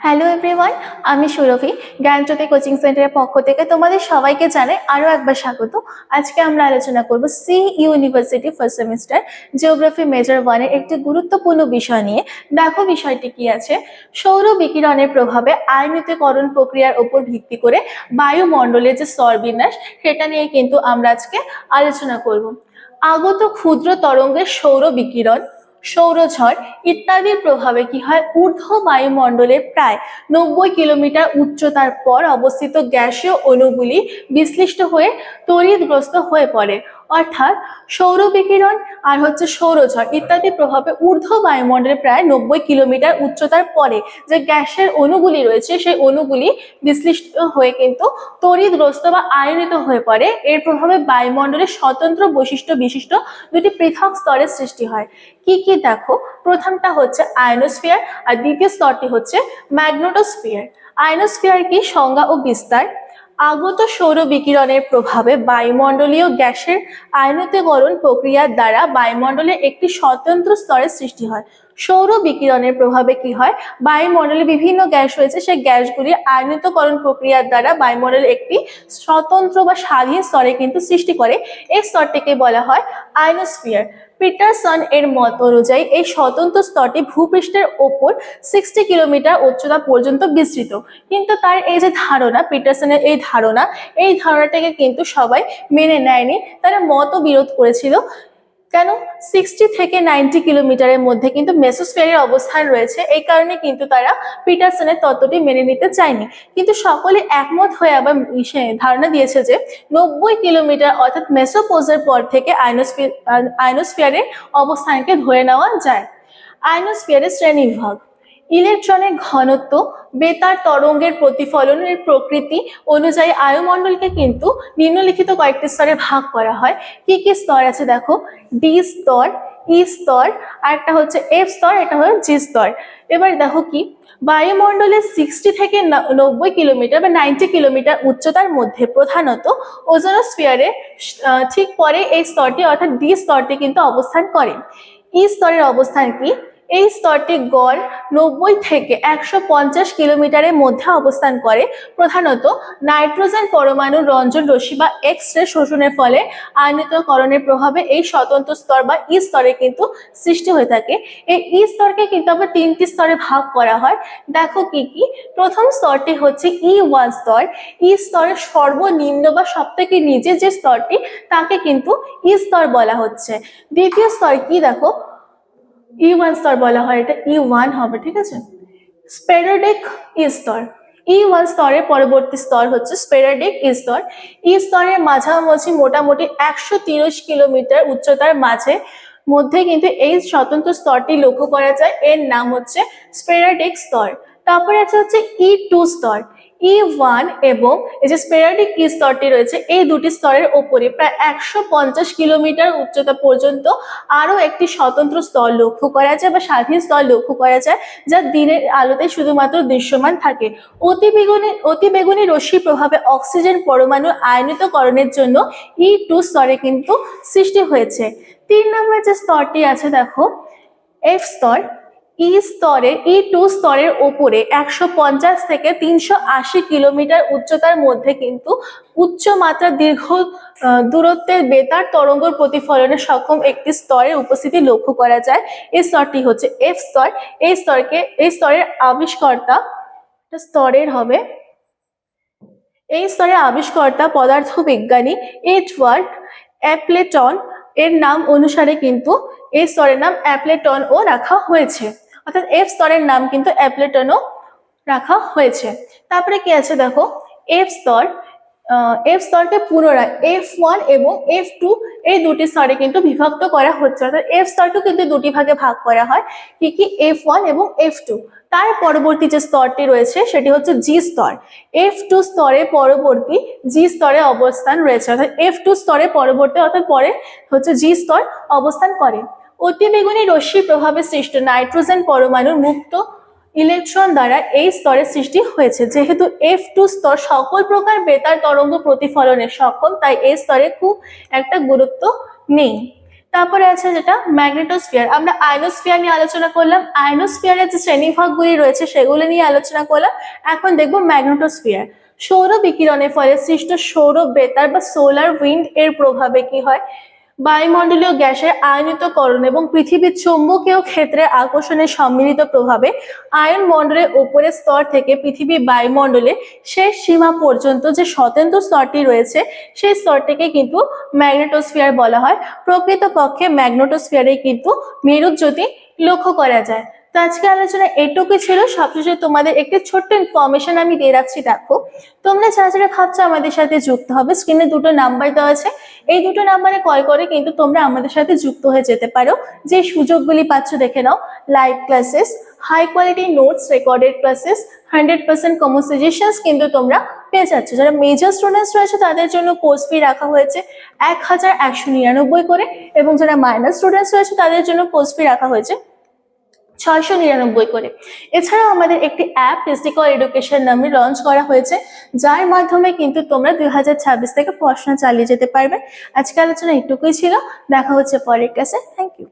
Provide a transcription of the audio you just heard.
Hello everyone আমি সুরভি জ্ঞানজ্যোতি coaching সেন্টারের পক্ষ থেকে তোমাদের সবাইকে জানাই আরও একবার স্বাগত। আজকে আমরা আলোচনা করব C university first semester geography major ওয়ানের একটি গুরুত্বপূর্ণ বিষয় নিয়ে। দেখো বিষয়টি কি আছে? সৌর বিকিরণের প্রভাবে আয়নিতকরণ প্রক্রিয়ার উপর ভিত্তি করে বায়ুমণ্ডলের যে স্তরবিন্যাস সেটা নিয়ে কিন্তু আমরা আজকে আলোচনা করব। আগত ক্ষুদ্র তরঙ্গের সৌর বিকিরণ সৌরঝড় ইত্যাদির প্রভাবে কি হয়? ঊর্ধ্ব বায়ুমণ্ডলের প্রায় নব্বই কিলোমিটার উচ্চতার পর অবস্থিত গ্যাসীয় অণুগুলি বিশ্লিষ্ট হয়ে তড়িৎগ্রস্ত হয়ে পড়ে। অর্থাৎ সৌর বিকিরণ আর হচ্ছে সৌরঝড় ইত্যাদি প্রভাবে ঊর্ধ্ব বায়ুমণ্ডলে প্রায় নব্বই কিলোমিটার উচ্চতার পরে যে গ্যাসের অণুগুলি রয়েছে, সেই অণুগুলি বিশ্লিষ্ট হয়ে কিন্তু তড়িৎগ্রস্ত বা আয়নিত হয়ে পড়ে। এর প্রভাবে বায়ুমণ্ডলের স্বতন্ত্র বৈশিষ্ট্য বিশিষ্ট দুটি পৃথক স্তরের সৃষ্টি হয়। কি কি দেখো? প্রথমটা হচ্ছে আয়নোস্ফিয়ার আর দ্বিতীয় স্তরটি হচ্ছে ম্যাগনেটোস্ফিয়ার। আয়নোস্ফিয়ার কি? সংজ্ঞা ও বিস্তার। আগত সৌর বিকিরণের প্রভাবে বায়ুমণ্ডলীয় গ্যাসের আয়নিতকরণ প্রক্রিয়ার দ্বারা বায়ুমণ্ডলে একটি স্বতন্ত্র স্তরের সৃষ্টি হয়। সৌর বিকিরণের প্রভাবে কি হয়? বায়ুমণ্ডলে বিভিন্ন গ্যাস রয়েছে, সেই গ্যাসগুলি আয়নিতকরণ প্রক্রিয়ার দ্বারা বায়ুমণ্ডলের একটি স্বতন্ত্র বা স্বাধীন স্তরে কিন্তু সৃষ্টি করে। এই স্তরটিকে বলা হয় আয়নোস্ফিয়ার। পিটারসন এর মত অনুযায়ী এই স্বতন্ত্র স্তরটি ভূপৃষ্ঠের ওপর সিক্সটি কিলোমিটার উচ্চতা পর্যন্ত বিস্তৃত। কিন্তু তার এই যে ধারণা, পিটারসনের এই ধারণা, এই ধারণাটাকে কিন্তু সবাই মেনে নেয়নি। তারা মত বিরোধ করেছিল। কেন? সিক্সটি থেকে নাইনটি কিলোমিটারের মধ্যে কিন্তু মেসোস্ফিয়ারের অবস্থান রয়েছে। এই কারণে কিন্তু তারা পিটারসনের তত্ত্বটি মেনে নিতে চায়নি। কিন্তু সকলে একমত হয়ে আবার ধারণা দিয়েছে যে নব্বই কিলোমিটার অর্থাৎ মেসোপোজের পর থেকে আইনোস্ফিয়ার আইনোস্ফিয়ারের অবস্থানকে ধরে নেওয়া যায়। আইনোস্ফিয়ারের শ্রেণীবিভাগ। ইলেকট্রনের ঘনত্ব বেতার তরঙ্গের প্রতিফলনের প্রকৃতি অনুযায়ী আয়ুমণ্ডলকে কিন্তু নিম্নলিখিত কয়েকটি স্তরে ভাগ করা হয়। কি কি স্তর আছে দেখো? ডি স্তর ই স্তর, আর একটা হচ্ছে এফ স্তর এটা হলো জি স্তর। এবার দেখো কি? বায়ুমণ্ডলের সিক্সটি থেকে নব্বই কিলোমিটার বা নাইনটি কিলোমিটার উচ্চতার মধ্যে প্রধানত ওজোনোস্ফিয়ারে ঠিক পরে এই স্তরটি অর্থাৎ ডি স্তরটি কিন্তু অবস্থান করে। ই স্তরের অবস্থান কি? এই স্তরটি গড় নব্বই থেকে একশো পঞ্চাশ কিলোমিটারের মধ্যে অবস্থান করে। প্রধানত নাইট্রোজেন পরমাণু রঞ্জন রশ্মি বা এক্স রে শোষণের ফলে আয়নিতকরণের প্রভাবে এই স্বতন্ত্র স্তর বা ই স্তরে কিন্তু সৃষ্টি হয়ে থাকে। এই ই স্তরকে কিন্তু আবার তিনটি স্তরে ভাগ করা হয়। দেখো কি কি? প্রথম স্তরটি হচ্ছে ই ওয়ান স্তর। ই স্তরের সর্বনিম্ন বা সব থেকে নিচে যে স্তরটি, তাকে কিন্তু ই স্তর বলা হচ্ছে। দ্বিতীয় স্তর কি দেখো? ই ওয়ান স্তর বলা হয়, এটা ই ওয়ান হবে, ঠিক আছে? স্পেরোডিক ই স্তর। ই ওয়ান স্তরের পরবর্তী স্তর হচ্ছে স্পেরাডিক ই স্তর। ই স্তরের মাঝামাঝি মোটামুটি একশো তিরিশ কিলোমিটার উচ্চতার মাঝে, মধ্যে কিন্তু এই স্বতন্ত্র স্তরটি লক্ষ্য করা যায়। এর নাম হচ্ছে স্পেরাডিক স্তর। তারপরে আছে হচ্ছে ই টু স্তর। ই ওয়ান এবং এই যে স্পেরাডিক ই স্তরটি রয়েছে, এই দুটি স্তরের ওপরে প্রায় একশো পঞ্চাশ কিলোমিটার উচ্চতা পর্যন্ত আরও একটি স্বতন্ত্র স্তর লক্ষ্য করা যায় বা স্বাধীন স্তর লক্ষ্য করা যায়, যা দিনের আলোতে শুধুমাত্র দৃশ্যমান থাকে। অতি বেগুনি অতি বেগুনি রশ্মির প্রভাবে অক্সিজেন পরমাণু আয়নিতকরণের জন্য ই টু স্তরে কিন্তু সৃষ্টি হয়েছে। তিন নম্বর যে স্তরটি আছে, দেখো এফ স্তর ই স্তরে ই টু স্তরের ওপরে একশো পঞ্চাশ থেকে তিনশো আশি কিলোমিটার উচ্চতার মধ্যে কিন্তু উচ্চ মাত্রা দীর্ঘ দূরত্বের বেতার তরঙ্গ প্রতিফলনে সক্ষম একটি স্তরের উপস্থিতি লক্ষ্য করা যায়। এই স্তরটি হচ্ছে এফ স্তর। এই স্তরকে, এই স্তরের আবিষ্কর্তা স্তরের হবে। এই স্তরের আবিষ্কর্তা পদার্থ পদার্থবিজ্ঞানী এডওয়ার্ড অ্যাপলেটন। এর নাম অনুসারে কিন্তু এই স্তরের নাম অ্যাপলেটন ও রাখা হয়েছে। অর্থাৎ এফ স্তরের নাম কিন্তু অ্যাপলেটনও রাখা হয়েছে। তারপরে কি আছে দেখো? এফ স্তর এফ স্তরকে পুনরায় এফ ওয়ান এবং এফ টু এই দুটি স্তরে কিন্তু বিভক্ত করা হচ্ছে। অর্থাৎ এফ স্তরকেও কিন্তু দুটি ভাগে ভাগ করা হয়। কি কি? এফ ওয়ান এবং এফ টু তার পরবর্তী যে স্তরটি রয়েছে সেটি হচ্ছে জি স্তর। এফ টু স্তরে পরবর্তী জি স্তরে অবস্থান রয়েছে। অর্থাৎ এফ টু স্তরে পরবর্তী, অর্থাৎ পরে হচ্ছে জি স্তর অবস্থান করে। অতিবেগুনি রশ্মির প্রভাবে সৃষ্ট নাইট্রোজেন পরমাণুর মুক্ত ইলেকট্রন দ্বারা এই স্তরের সৃষ্টি হয়েছে। যেহেতু এফ টু স্তর সকল প্রকার বেতার তরঙ্গ প্রতিফলনে সক্ষম, তাই এই স্তরে খুব একটা গুরুত্ব নেই। তারপরে আছে যেটা ম্যাগনেটোস্ফিয়ার। আমরা আয়নোস্ফিয়ার নিয়ে আলোচনা করলাম। আয়নোস্ফিয়ারের যে শ্রেণীভাগগুলি রয়েছে, সেগুলো নিয়ে আলোচনা করলাম। এখন দেখব ম্যাগনেটোস্ফিয়ার। সৌর বিকিরণের ফলে সৃষ্ট সৌর বেতার বা সোলার উইন্ড এর প্রভাবে কি হয়? বায়ুমণ্ডলীয় গ্যাসের আয়নিতকরণ এবং পৃথিবীর চৌম্বকীয় ক্ষেত্রে আকর্ষণের সম্মিলিত প্রভাবে আয়ন মণ্ডলের উপরের স্তর থেকে পৃথিবীর বায়ুমণ্ডলে শেষ সীমা পর্যন্ত যে স্বতন্ত্র স্তরটি রয়েছে, সেই স্তরটিকে কিন্তু ম্যাগনেটোস্ফিয়ার বলা হয়। প্রকৃতপক্ষে ম্যাগনেটোস্ফিয়ারে কিন্তু মেরুজ্যোতি লক্ষ্য করা যায়। তো আজকে আলোচনা এটুকুই ছিল। সবশেষে তোমাদের একটি ছোট্ট ইনফরমেশন আমি দিয়ে রাখছি। দেখো, তোমরা যারা যারা ভাবছ আমাদের সাথে যুক্ত হবে স্ক্রিনে দুটো নাম্বার দেওয়া আছে। এই দুটো নাম্বারে কল করে কিন্তু তোমরা আমাদের সাথে যুক্ত হয়ে যেতে পারো। যে সুযোগগুলি পাচ্ছ দেখে নাও। Live classes high quality notes recorded classes hundred percent common suggestions কিন্তু তোমরা পেয়ে যাচ্ছ। যারা মেজর স্টুডেন্টস রয়েছে, তাদের জন্য কোর্স ফি রাখা হয়েছে এক হাজার একশো নিরানব্বই করে এবং যারা মাইনার স্টুডেন্টস রয়েছে, তাদের জন্য কোর্স ফি রাখা হয়েছে ছয়শো নিরানব্বই করে। এছাড়াও আমাদের একটি অ্যাপ ডিস্ট্রিক্ট এডুকেশন নামে লঞ্চ করা হয়েছে, যার মাধ্যমে কিন্তু তোমরা দুই হাজার ছাব্বিশ থেকে পড়াশোনা চালিয়ে যেতে পারবে। আজকে আলোচনা এটুকুই ছিল। দেখা হচ্ছে পরের ক্লাসে থ্যাংক ইউ